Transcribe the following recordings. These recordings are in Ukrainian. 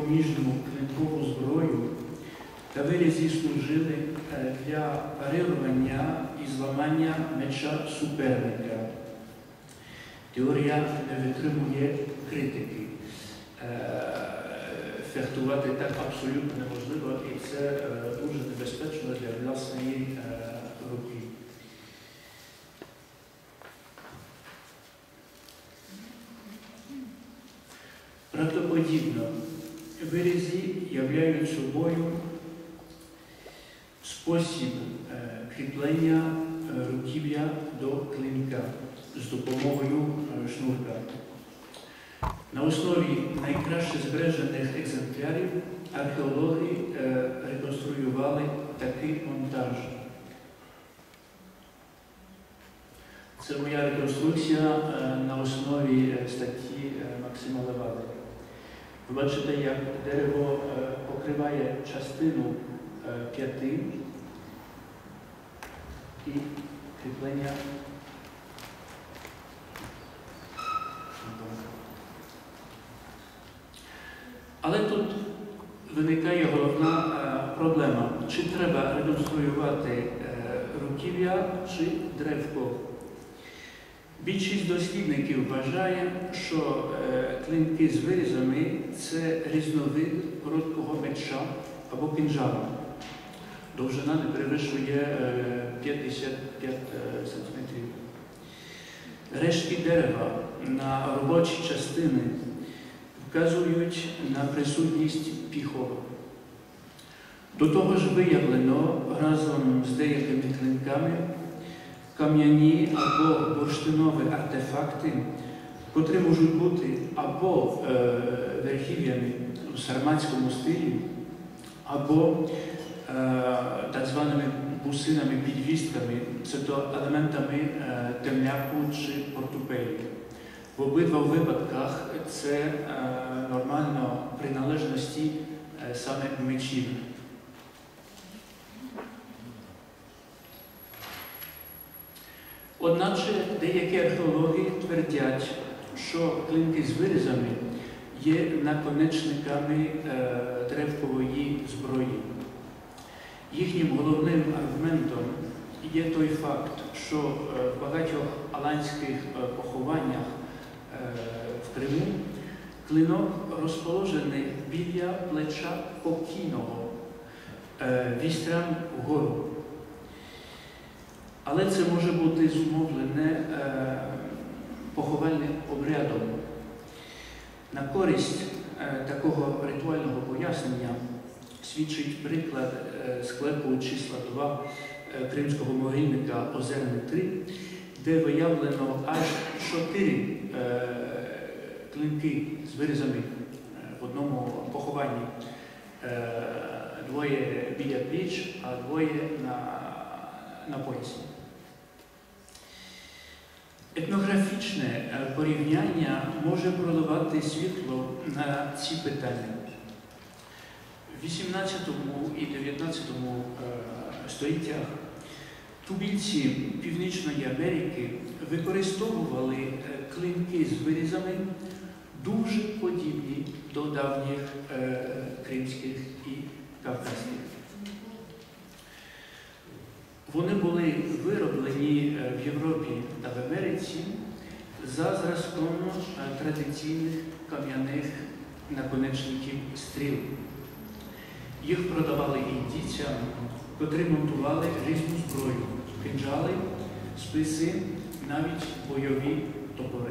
поміжну клинкову зброю та вирізі служили е, для парирування і зламання меча суперника. Теорія не витримує критики. Е, Фехтувати так абсолютно неможливо, і це е, дуже небезпечно для власної руки. Правдоподібно, вирізі являють собою спосіб е, кріплення е, руків'я до клинка з допомогою е, шнурка. На основі найкраще збережених екземплярів археологи реконструювали такий монтаж. Це моя реконструкція на основі статті Максима Левади. Ви як дерево е, покриває частину е, п'яти і кріплення. Але тут виникає головна е, проблема, чи треба реконструювати руків'я чи древко. Більшість дослідників вважає, що клинки з вирізами це різновид короткого меча або кинжала. Довжина не перевищує е, 55 см. Рештки дерева на робочі частини вказують на присутність піхов. До того ж виявлено разом з деякими клинками кам'яні або бурштинові артефакти, котрі можуть бути або е, верхів'ями у сарматському стилі, або е, так званими бусинами підвістками, це то елементами е, темляку чи портупелі. В обидва випадках це е, нормально приналежності е, саме мечів. Одначе деякі археологи твердять, що клинки з вирізами є наконечниками е, древкової зброї. Їхнім головним аргументом є той факт, що е, в багатьох аланських е, похованнях в Криму клинок розположений біля плеча покійного вістрям вгору. Але це може бути зумовлене поховальним обрядом. На користь е, такого ритуального пояснення свідчить приклад е, склепу числа 2 е, кримського могильника Озерне 3, де виявлено аж чотири клинки з вирізами в одному похованні. Двоє біля пліч, а двоє на, на поясі. Етнографічне е, порівняння може проливати світло на ці питання. В 18 і 19 е, століттях тубільці Північної Америки використовували е, клинки з вирізами дуже подібні до давніх кримських і кавказьких. Вони були вироблені е, в Європі та в Америці за зразком е, традиційних кам'яних наконечників стріл. Їх продавали індійцям, котрі монтували різну зброю, кинджали, списи, навіть бойові топори.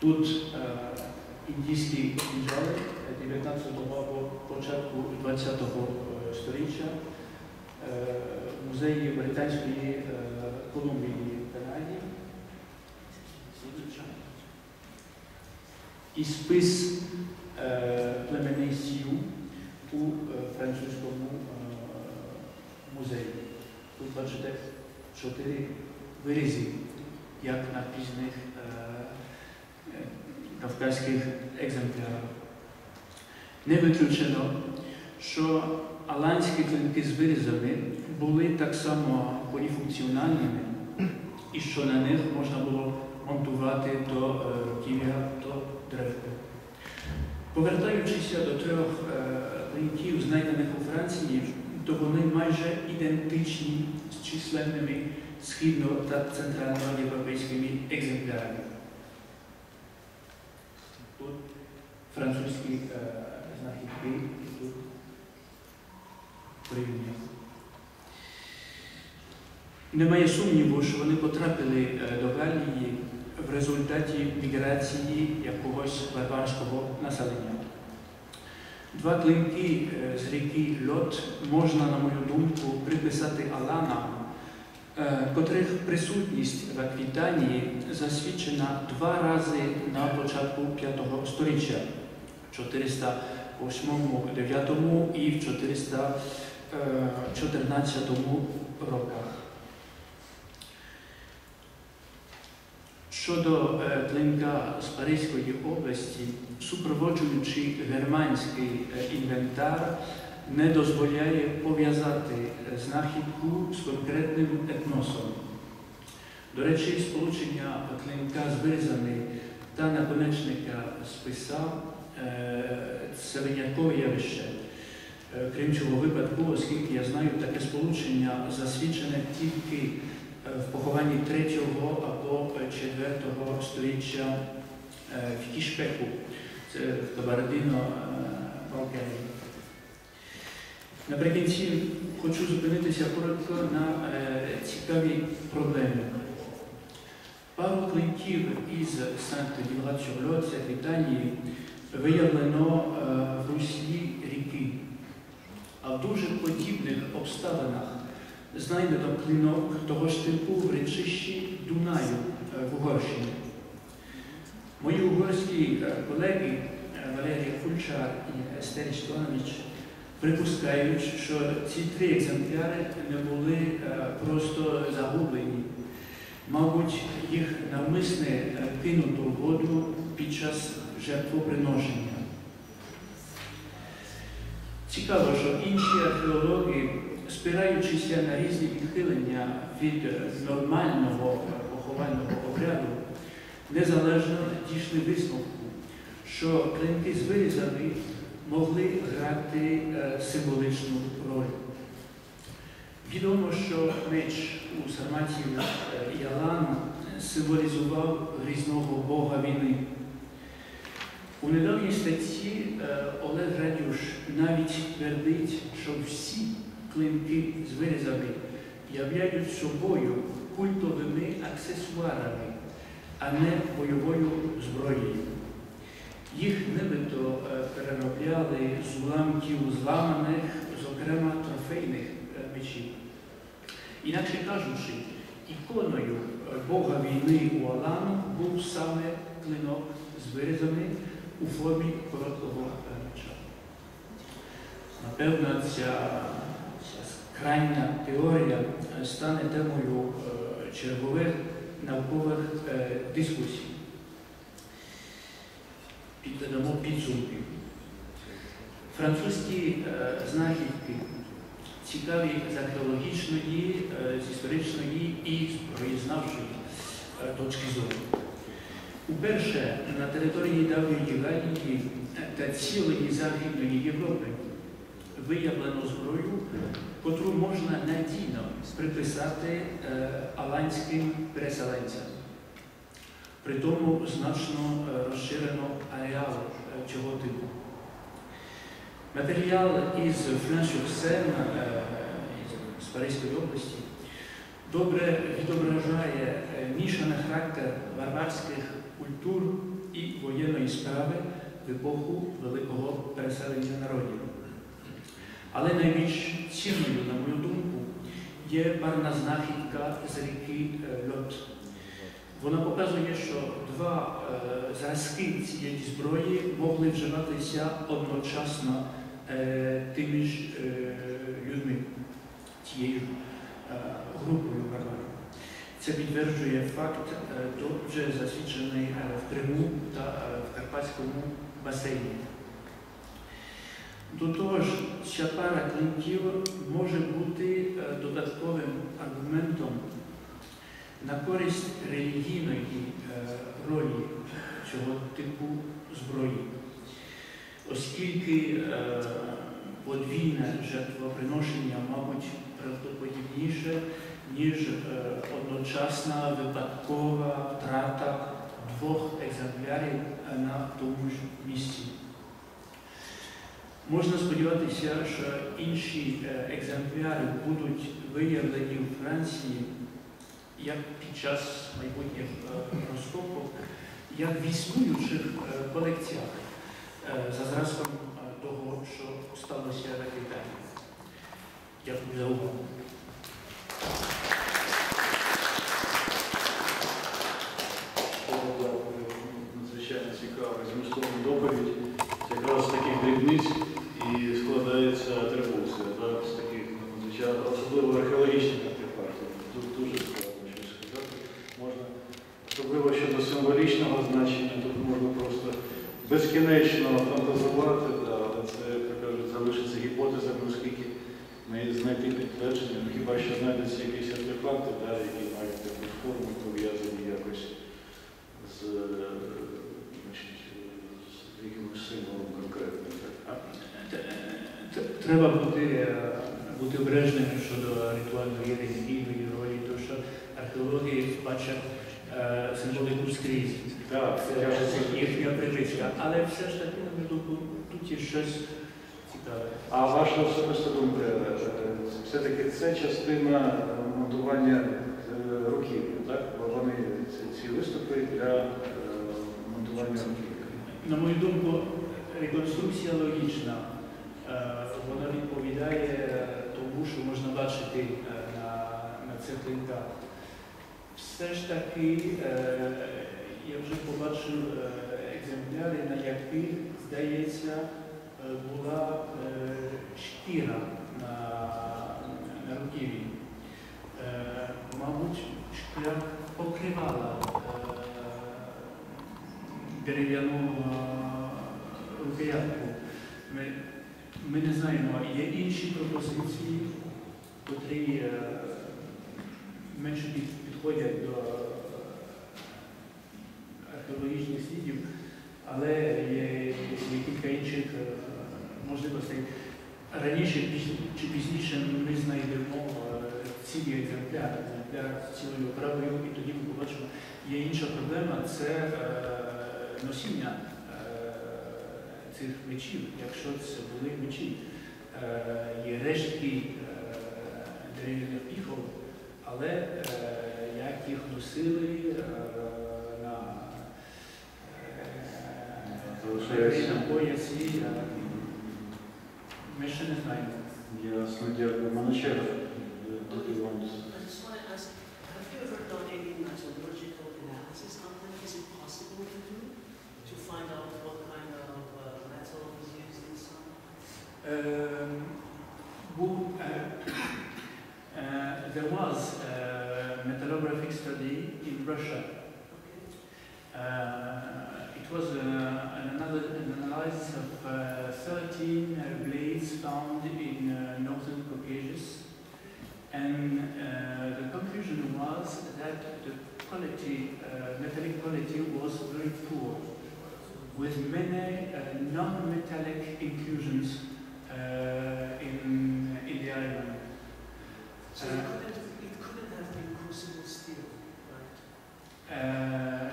Тут е, індійські кинджали 19-го або початку 20-го століття е, в музеї Британської е, Колумбії в Канаді. І спис е, племенний Сію у е, французькому е, музеї. Тут бачите чотири вирізи, як на пізних е, е, кавказьких екземплярах. Не виключено, що аланські клинки з вирізами були так само поліфункціональними, і що на них можна було монтувати то е, руків'я, то древку. Повертаючися до трьох линків, знайдених у Франції, то вони майже ідентичні з численними східно- та центральноєвропейськими екземплярами. Тут французькі е, знахідки, і порівняння. Немає сумніву, що вони потрапили е, до Галлії в результаті міграції якогось варварського населення. Два клинки е, з ріки Льот можна, на мою думку, приписати Аланам, е, котрих присутність в Аквітанії засвідчена два рази на початку V століття в 408-9 і в 414 роках. Щодо е, клинка з Паризької області, супроводжуючи германський е, інвентар, не дозволяє пов'язати е, знахідку з конкретним етносом. До речі, сполучення клинка з вирізами та наконечника списа е, це виняткове явище. Е, Крім цього випадку, оскільки я знаю, таке сполучення засвідчене тільки е, в похованні 3 або 4 століття е, в Кішпеку, це в Кабардино Балкарії. Наприкінці хочу зупинитися коротко на е, цікавій проблемі. Пару клинків із Санкт-Дівгат-Чорльот, це Британії, виявлено е, в руслі ріки. А в дуже подібних обставинах знайдено клинок того ж типу в речищі Дунаю е, в Угорщині. Мої угорські е, колеги е, Валерій Фульчар і Естер Штонович припускають, що ці три екземпляри не були просто загублені. Мабуть, їх навмисне кинуто в воду під час жертвоприношення. Цікаво, що інші археологи, спираючися на різні відхилення від нормального поховального обряду, незалежно дійшли висновку, що клинки з вирізами могли грати е, символичну роль. Відомо, що меч у Сарматів е, і Алану символізував грізного бога війни. У недавній статті е, Олег Радюш навіть твердить, що всі клинки з вирізами являють собою культовими аксесуарами, а не бойовою зброєю. Їх нібито е, переробляли з уламків зламаних, зокрема трофейних е, мечів. Інакше кажучи, іконою Бога війни у Алану був саме клинок з вирізами у формі короткого меча. Напевно, ця, ця крайня теорія стане темою е, чергових наукових е, дискусій. Підведемо підсумки. Французькі е, знахідки цікаві з археологічної, з історичної і зброєзнавчої е, точки зору. Уперше на території давньої Галії та цілої Західної Європи виявлено зброю, котру можна надійно приписати е, аланським переселенцям. При тому значно е, розширено ареал е, цього типу. Матеріал із Флен-Сюрсен з Паризької області добре відображає е, мішаний характер варварських культур і воєнної справи в епоху великого переселення народів. Але найбільш цінною, на мою думку, є парна знахідка з ріки е, Льот. Вона показує, що два е, зразки цієї зброї могли вживатися одночасно тими ж людьми, групою варварів. Це підтверджує факт, е, дуже засвідчений е, в Криму та е, в Карпатському басейні. До того ж, ця пара клинків може бути додатковим аргументом на користь релігійної ролі цього типу зброї. Оскільки подвійне жертвоприношення, мабуть, правдоподібніше, ніж е, одночасна випадкова втрата двох екземплярів е, на тому ж місці. Можна сподіватися, що інші е, екземпляри будуть виявлені в Франції як під час майбутніх розкопок, як в існуючих колекціях за зразком того, що сталося в Аквітанії. Дякую за увагу. Якраз з таких дрібниць і складається атрибуція, з таких ну, особливо археологічних артефактів. Тут дуже складно сказати. Можна, особливо щодо символічного значення, тут можна просто безкінечно фантазувати, да, але це, як кажуть, залишиться гіпотезами, оскільки ми знайти підтвердження, ну, хіба що знайдуться якісь артефакти, да, які мають таку форму, пов'язані якось з, е, значить, з якимось символом конкретним. Треба бути, е, бути обережним щодо ритуальної релігійної ролі, тому що археологи бачать е, символіку скрізь. Так, Це їхня привичка. Але все ж таки, на думку, тут є щось. А ваша особиста думка, е, все-таки це частина е, монтування е, руків'я, так? Вони ці, виступи для монтування руків'я. На мою думку, реконструкція логічна. Вона відповідає тому, що можна бачити на, на цих линках. Все ж таки, я вже побачив екземпляри, на яких, здається, була е, шкіра на, на руків'ї. Е, Мабуть, шкіра покривала е, дерев'яну е, рукоятку. Ми, ми не знаємо, є інші пропозиції, котрі е, менше підходять до археологічних слідів, але є, е, можливостей. Раніше чи пізніше ми знайдемо е, цілі екземпляри, екземпляр з цілою оправою, і тоді ми побачимо. Є інша проблема це е, носіння е, цих мечів, якщо це були мечі. Є рештки дерев'яних піхов, але як їх носили на поясі, Is nine. Yes, I just want to ask, have you ever done any metallurgical analysis on them? Is it possible to do? To find out what kind of uh, metal is used in some? Um, well, uh, uh, there was a metallographic study in Russia. Okay. Uh, it was uh, an, analysis of uh, 13 found in uh, northern Caucasus. And uh, the conclusion was that the quality, uh, metallic quality was very poor, with many uh, non-metallic inclusions uh, in, in the island. So it couldn't, it couldn't have been crucible steel, right? Uh,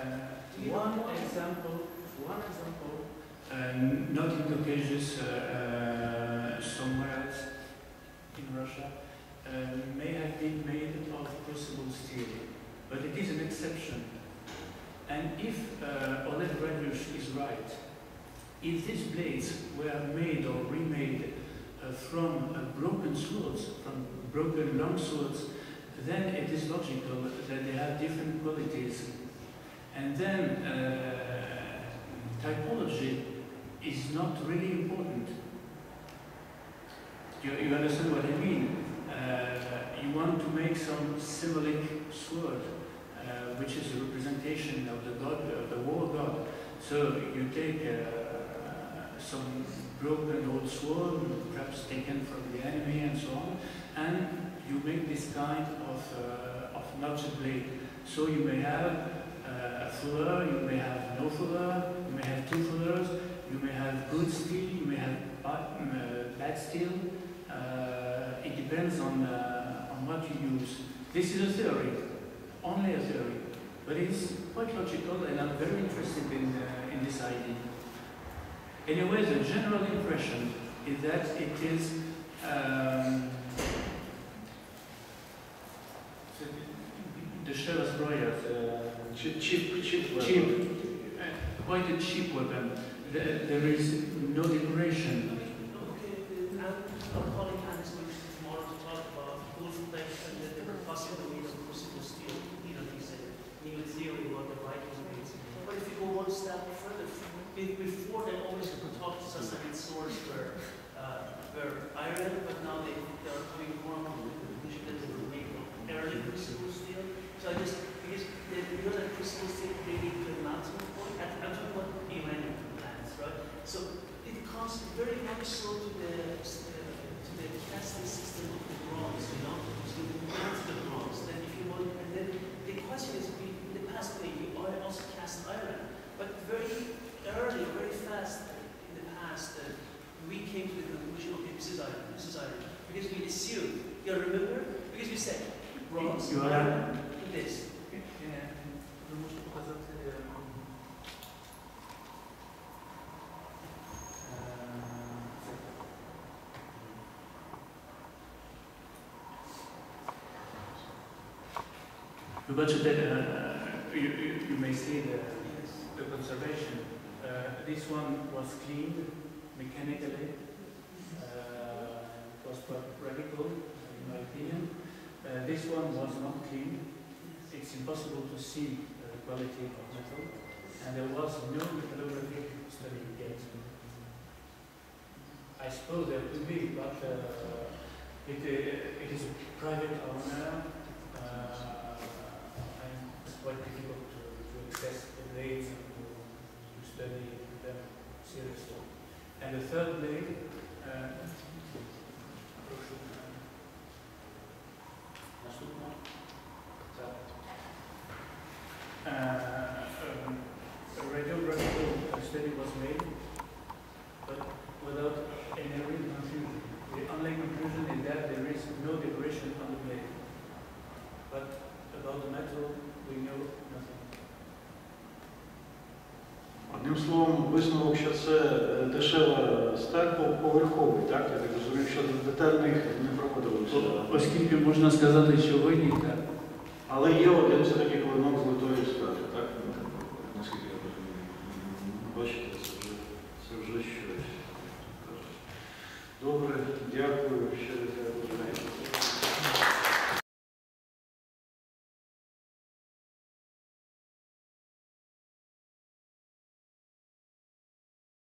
one example, one example, uh, not in Caucasus, Russia, uh, may have been made of crucible steel, but it is an exception. And if uh, Oleg Radjush is right, if these blades were made or remade uh, from uh, broken swords, from broken long swords, then it is logical that they have different qualities. And then uh, typology is not really important. You, you understand what I mean? Uh, you want to make some symbolic sword, uh, which is a representation of the god, of the war god. So you take uh, some broken old sword, perhaps taken from the enemy and so on, and you make this kind of, uh, of notched blade. So you may have uh, a fuller, you may have no fuller, you may have two fullers, you may have good steel, you may have bad, uh, bad steel. Uh, it depends on, uh, on what you use. This is a theory, only a theory, but it's quite logical and I'm very interested in, uh, in this idea. Anyway, the general impression is that it is um, the Shell's Breuer, cheap, cheap, cheap, cheap uh, quite a cheap weapon. The, there is no decoration. Sassanid source were, uh, were Ireland, but now they, they are coming more and more initiatives that will make early So I just, because they, you know that crystal still they need to came to. Because we assume, you remember? Because we said, bronze, iron, this. But uh, uh, you, you, you, may see the, the conservation. Uh, this one was cleaned mechanically. Uh, it was quite radical, in my opinion. Uh, this one was not clean. It's impossible to see the quality of metal, and there was no metallurgic study yet. I suppose there could be, but uh, it, uh, it is a private owner, uh, and it's quite difficult to, to access the blades and to, to study them seriously. And the third blade, Одним словом, висновок, що це е, дешева сталь поверховий, так? Я так розумію, що детальних не проводилося. Оскільки можна сказати, що виніка. так. Але є один все-таки клинок з